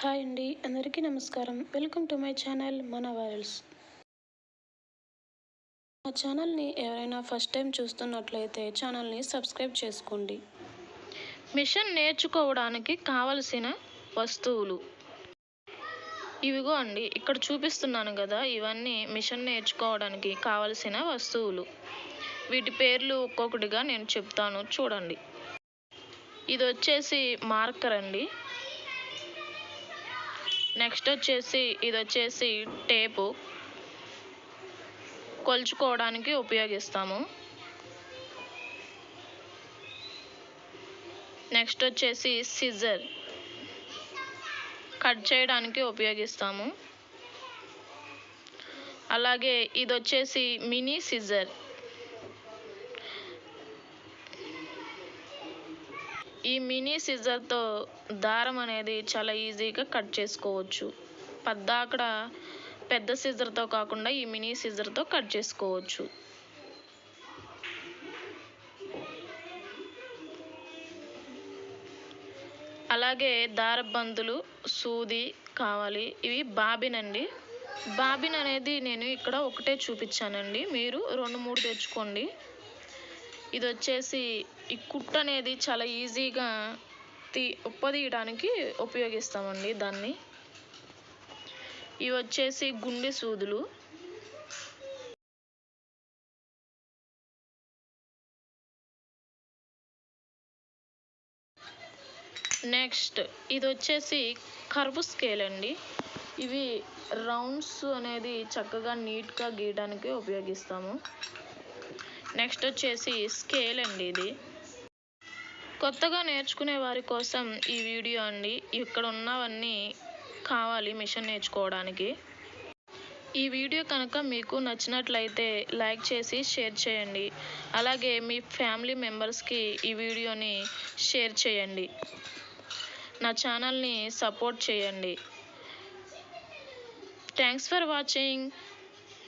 Hi అండి అందరికీ నమస్కారం. వెల్కమ్ టు మై ఛానల్ మన వైరల్స్ మా ఛానల్ని ఎవరైనా ఫస్ట్ టైం చూస్తున్నట్లయితే ఛానల్ని సబ్స్క్రైబ్ చేసుకోండి. మిషన్ నేర్చుకోవడానికి కావలసిన వస్తువులు. ఇవిగో అండి ఇక్కడ చూపిస్తున్నాను కదా ఇవన్నీ మిషన్ నేర్చుకోవడానికి కావలసిన వస్తువులు. వీటి పేర్లు ఒక్కొక్కటిగా నేను చెప్తాను చూడండి. ఇది వచ్చేసి మార్కర్ అండి. నెక్స్ట్ వచ్చేసి ఇది వచ్చేసి టేపు. కొలుచుకోవడానికి ఉపయోగిస్తాము. నెక్స్ట్ వచ్చేసి సిజర్ కట్ చేయడానికి ఉపయోగిస్తాము. అలాగే ఇది వచ్చేసి మినీ సిజర్ ఈ మినీ సిజర్తో దారం అనేది చాలా ఈజీగా కట్ చేసుకోవచ్చు. పద్దాకడ పెద్ద సిజర్తో కాకుండా ఈ మినీ సిజర్తో కట్ చేసుకోవచ్చు. అలాగే దారబందులు సూది కావాలి. ఇవి బాబిన్ అండి బాబిన్ అనేది నేను ఇక్కడ ఒకటే చూపించానండి. మీరు రెండు మూడు తెచ్చుకోండి. ఇది వచ్చేసి ఈ కుట్ అనేది చాలా ఈజీగా తీ ఉప్పదీయడానికి ఉపయోగిస్తామండి దాన్ని. ఇవి వచ్చేసి గుండె సూదులు. నెక్స్ట్ ఇది వచ్చేసి కర్వ్ స్కేల్ అండి ఇవి రౌండ్స్ అనేది చక్కగా నీట్గా గీయడానికి ఉపయోగిస్తాము. నెక్స్ట్ వచ్చేసి స్కేల్ అండి ఇది. కొత్తగా నేర్చుకునే వారి కోసం ఈ వీడియో అండి. ఇక్కడ ఉన్నవన్నీ కావాలి మిషన్ నేర్చుకోవడానికి. ఈ వీడియో కనుక మీకు నచ్చినట్లయితే లైక్ చేసి షేర్ చేయండి. అలాగే మీ ఫ్యామిలీ మెంబర్స్కి ఈ వీడియోని షేర్ చేయండి. నా ఛానల్ని సపోర్ట్ చేయండి. Thanks for watching.